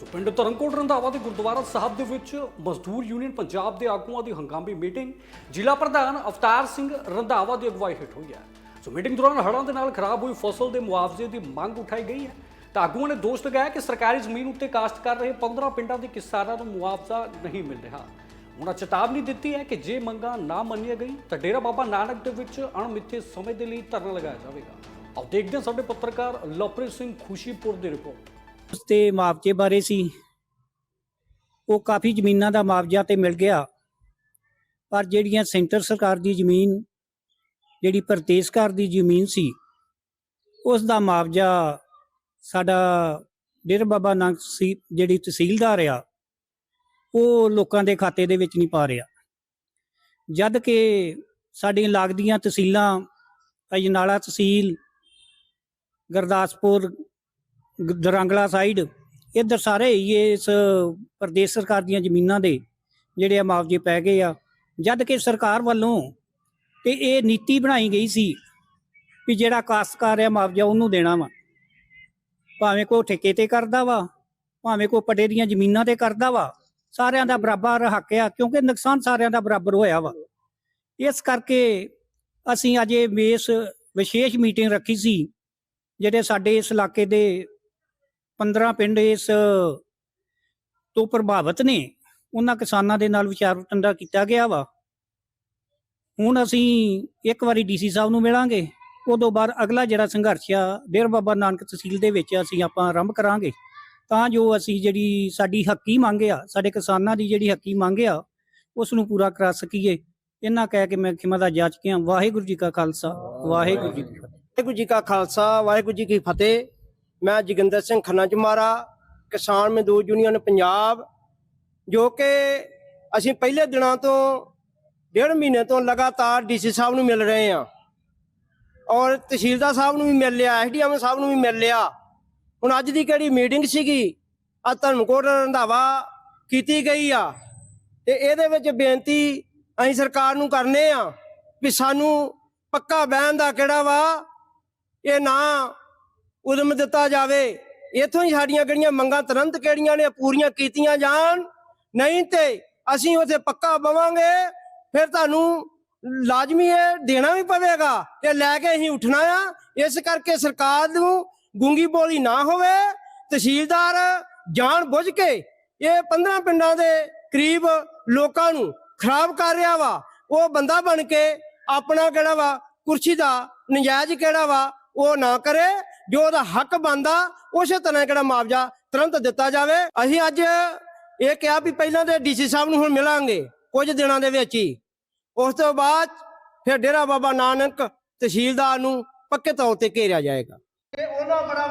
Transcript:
ਸੋ ਪਿੰਡ ਧਰਮਕੋਟ ਰੰਧਾਵਾ ਦੇ ਗੁਰਦੁਆਰਾ ਸਾਹਿਬ ਦੇ ਵਿੱਚ ਮਜ਼ਦੂਰ ਯੂਨੀਅਨ ਪੰਜਾਬ ਦੇ ਆਗੂਆਂ ਦੀ ਹੰਗਾਮੀ ਮੀਟਿੰਗ ਜ਼ਿਲ੍ਹਾ ਪ੍ਰਧਾਨ ਅਵਤਾਰ ਸਿੰਘ ਰੰਧਾਵਾ ਦੀ ਅਗਵਾਈ ਹੇਠ ਹੋਈ ਹੈ। ਸੋ ਮੀਟਿੰਗ ਦੌਰਾਨ ਹੜ੍ਹਾਂ ਦੇ ਨਾਲ ਖਰਾਬ ਹੋਈ ਫਸਲ ਦੇ ਮੁਆਵਜ਼ੇ ਦੀ ਮੰਗ ਉਠਾਈ ਗਈ ਹੈ। ਤਾਂ ਆਗੂਆਂ ਨੇ ਦੋਸ਼ ਲਗਾਇਆ ਕਿ ਸਰਕਾਰੀ ਜ਼ਮੀਨ ਉੱਤੇ ਕਾਸ਼ਤ ਕਰ ਰਹੇ 15 ਪਿੰਡਾਂ ਦੇ ਕਿਸਾਨਾਂ ਨੂੰ ਮੁਆਵਜ਼ਾ ਨਹੀਂ ਮਿਲ ਰਿਹਾ। ਉਹਨਾਂ ਚੇਤਾਵਨੀ ਦਿੱਤੀ ਹੈ ਕਿ ਜੇ ਮੰਗਾਂ ਨਾ ਮੰਨੀਆਂ ਗਈ ਤਾਂ ਡੇਰਾ ਬਾਬਾ ਨਾਨਕ ਦੇ ਵਿੱਚ ਅਣਮਿੱਥੇ ਸਮੇਂ ਦੇ ਲਈ ਧਰਨਾ ਲਗਾਇਆ ਜਾਵੇਗਾ। ਆਓ ਦੇਖਦੇ ਹਾਂ ਸਾਡੇ ਪੱਤਰਕਾਰ ਲਵਪ੍ਰੀਤ ਸਿੰਘ ਖੁਸ਼ੀਪੁਰ ਦੀ ਰਿਪੋਰਟ। ਉਸ ਤੇ ਮੁਆਵਜ਼ੇ ਬਾਰੇ ਸੀ। ਉਹ ਕਾਫੀ ਜ਼ਮੀਨਾਂ ਦਾ ਮੁਆਵਜ਼ਾ ਤੇ ਮਿਲ ਗਿਆ। ਪਰ ਜਿਹੜੀਆਂ ਸੈਂਟਰ ਸਰਕਾਰ ਦੀ ਜ਼ਮੀਨ, ਜਿਹੜੀ ਪ੍ਰਦੇਸ਼ ਸਰਕਾਰ ਦੀ ਜ਼ਮੀਨ ਸੀ ਉਸ ਦਾ ਮੁਆਵਜ਼ਾ ਸਾਡਾ ਡੇਰਾ ਬਾਬਾ ਨਾਨਕ ਸੀ ਜਿਹੜੀ ਤਹਿਸੀਲਦਾਰ ਆ, ਉਹ ਲੋਕਾਂ ਦੇ ਖਾਤੇ ਦੇ ਵਿੱਚ ਨਹੀਂ ਪਾ ਰਿਹਾ। ਜਦ ਕਿ ਸਾਡੀਆਂ ਲੱਗਦੀਆਂ ਤਹਿਸੀਲਾਂ, ਅਜਨਾਲਾ ਤਹਿਸੀਲ, ਗੁਰਦਾਸਪੁਰ ਦਰਾਂਗਲਾ ਸਾਈਡ ਇੱਧਰ ਸਾਰੇ ਹੀ ਇਸ ਪ੍ਰਦੇਸ਼ ਸਰਕਾਰ ਦੀਆਂ ਜ਼ਮੀਨਾਂ ਦੇ ਜਿਹੜੇ ਆ ਮੁਆਵਜ਼ੇ ਪੈ ਗਏ ਆ। ਜਦ ਕਿ ਸਰਕਾਰ ਵੱਲੋਂ ਤੇ ਇਹ ਨੀਤੀ ਬਣਾਈ ਗਈ ਸੀ ਵੀ ਜਿਹੜਾ ਕਾਸ਼ਤਕਾਰ ਆ ਮੁਆਵਜ਼ਾ ਉਹਨੂੰ ਦੇਣਾ ਵਾ। ਭਾਵੇਂ ਕੋਈ ਠੇਕੇ ਤੇ ਕਰਦਾ ਵਾ, ਭਾਵੇਂ ਕੋਈ ਪੱਡੇ ਦੀਆਂ ਜ਼ਮੀਨਾਂ ਤੇ ਕਰਦਾ ਵਾ, ਸਾਰਿਆਂ ਦਾ ਬਰਾਬਰ ਹੱਕ ਆ ਕਿਉਂਕਿ ਨੁਕਸਾਨ ਸਾਰਿਆਂ ਦਾ ਬਰਾਬਰ ਹੋਇਆ ਵਾ। ਇਸ ਕਰਕੇ ਅਸੀਂ ਅੱਜ ਇਹ ਇਸ ਵਿਸ਼ੇਸ਼ ਮੀਟਿੰਗ ਰੱਖੀ ਸੀ, ਜਿਹੜੇ ਸਾਡੇ ਇਸ ਇਲਾਕੇ ਦੇ 15 ਪਿੰਡ ਇਸ ਤੋਂ ਪ੍ਰਭਾਵਿਤ ਨੇ, ਉਹਨਾਂ ਕਿਸਾਨਾਂ ਦੇ ਨਾਲ ਵਿਚਾਰ ਵਟਾਂਦਰਾ ਕੀਤਾ ਗਿਆ ਵਾ। ਹੁਣ ਅਸੀਂ ਇੱਕ ਵਾਰੀ ਡੀਸੀ ਸਾਹਿਬ ਨੂੰ ਮਿਲਾਂਗੇ, ਉਦੋਂ ਬਾਅਦ ਅਗਲਾ ਜਿਹੜਾ ਸੰਘਰਸ਼ ਆ, ਡੇਰਾ ਬਾਬਾ ਨਾਨਕ ਤਹਿਸੀਲ ਦੇ ਵਿੱਚ ਅਸੀਂ ਆਪਾਂ ਆਰੰਭ ਕਰਾਂਗੇ। ਤਾਂ ਜੋ ਅਸੀਂ ਜਿਹੜੀ ਸਾਡੀ ਹੱਕੀ ਮੰਗ ਆ, ਸਾਡੇ ਕਿਸਾਨਾਂ ਦੀ ਜਿਹੜੀ ਹੱਕੀ ਮੰਗ ਆ, ਉਸ ਨੂੰ ਪੂਰਾ ਕਰਾ ਸਕੀਏ। ਇਹਨਾਂ ਕਹਿ ਕੇ ਮੈਂ ਖਿਮਾ ਦਾ ਜਾਚ ਕੇ ਵਾਹਿਗੁਰੂ ਜੀ ਕਾ ਖਾਲਸਾ, ਵਾਹਿਗੁਰੂ ਜੀ ਕੀ ਫਤਿਹ। ਵਾਹਿਗੁਰੂ ਜੀ ਕਾ ਖਾਲਸਾ, ਵਾਹਿਗੁਰੂ ਜੀ ਕੀ ਫਤਿਹ। ਮੈਂ ਜੋਗਿੰਦਰ ਸਿੰਘ ਖੰਨਾ ਚਮਾਰਾ ਕਿਸਾਨ ਮਜ਼ਦੂਰ ਯੂਨੀਅਨ ਪੰਜਾਬ, ਜੋ ਕਿ ਅਸੀਂ ਪਹਿਲੇ ਦਿਨਾਂ ਤੋਂ ਡੇਢ ਮਹੀਨੇ ਤੋਂ ਲਗਾਤਾਰ ਡੀਸੀ ਸਾਹਿਬ ਨੂੰ ਮਿਲ ਰਹੇ ਹਾਂ। ਔਰ ਤਹਿਸੀਲਦਾਰ ਸਾਹਿਬ ਨੂੰ ਵੀ ਮਿਲ ਲਿਆ ਐਸਡੀਐਮ ਸਾਹਿਬ ਨੂੰ ਵੀ ਮਿਲ ਲਿਆ। ਹੁਣ ਅੱਜ ਦੀ ਕਿਹੜੀ ਮੀਟਿੰਗ ਸੀਗੀ? ਆ ਧਰਮਕੋਟ ਰੰਧਾਵਾ ਕੀਤੀ ਗਈ ਆ। ਤੇ ਇਹਦੇ ਵਿੱਚ ਬੇਨਤੀ ਅਸੀਂ ਸਰਕਾਰ ਨੂੰ ਕਰਨੇ ਆ ਵੀ ਸਾਨੂੰ ਪੱਕਾ ਬਹਿਣ ਦਾ ਕਿਹੜਾ ਵਾ? ਇਹ ਨਾ ਉਦਮ ਦਿੱਤਾ ਜਾਵੇ। ਇਥੋਂ ਹੀ ਸਾਡੀਆਂ ਕਿਹੜੀਆਂ ਮੰਗਾਂ ਤੁਰੰਤ ਕਿਹੜੀਆਂ ਨੇ, ਪੂਰੀਆਂ ਕੀਤੀਆਂ ਜਾਣ। ਨਹੀਂ ਤੇ ਅਸੀਂ ਉਥੇ ਪੱਕਾ ਬਵਾਂਗੇ। ਫਿਰ ਤੁਹਾਨੂੰ ਲਾਜ਼ਮੀ ਇਹ ਦੇਣਾ ਵੀ ਪਵੇਗਾ ਤੇ ਲੈ ਕੇ ਅਸੀਂ ਉੱਠਣਾ ਆ। ਇਸ ਕਰਕੇ ਸਰਕਾਰ ਨੂੰ ਗੁੰਗੀ ਬੋਲੀ ਨਾ ਹੋਵੇ। ਤਹਿਸੀਲਦਾਰ ਜਾਣ ਬੁੱਝ ਕੇ ਇਹ 15 ਪਿੰਡਾਂ ਦੇ ਕਰੀਬ ਲੋਕਾਂ ਨੂੰ ਖਰਾਬ ਕਰ ਰਿਹਾ ਵਾ। ਉਹ ਬੰਦਾ ਬਣ ਕੇ ਆਪਣਾ ਕਿਹੜਾ ਵਾ, ਕੁਰਸੀ ਦਾ ਨਜਾਇਜ਼ ਕਿਹੜਾ ਵਾ, ਉਹ ਨਾ ਕਰੇ। ਜੋ ਉਹਦਾ ਹੱਕ ਬੰਦਾ ਉਸੇ ਤਰ੍ਹਾਂ ਕਿਹੜਾ ਮੁਆਵਜ਼ਾ ਤੁਰੰਤ ਦਿੱਤਾ ਜਾਵੇ। ਅਸੀਂ ਅੱਜ ਇਹ ਕਿਹਾ ਵੀ ਪਹਿਲਾਂ ਤੇ ਡੀਸੀ ਸਾਹਿਬ ਨੂੰ ਹੁਣ ਮਿਲਾਂਗੇ, ਕੁਝ ਦਿਨਾਂ ਦੇ ਵਿੱਚ ਹੀ। ਉਸ ਤੋਂ ਬਾਅਦ ਫਿਰ ਡੇਰਾ ਬਾਬਾ ਨਾਨਕ ਤਹਿਸੀਲਦਾਰ ਨੂੰ ਪੱਕੇ ਤੌਰ ਤੇ ਘੇਰਿਆ ਜਾਏਗਾ। ਇਹ ਉਹਨਾਂ ਬੜਾ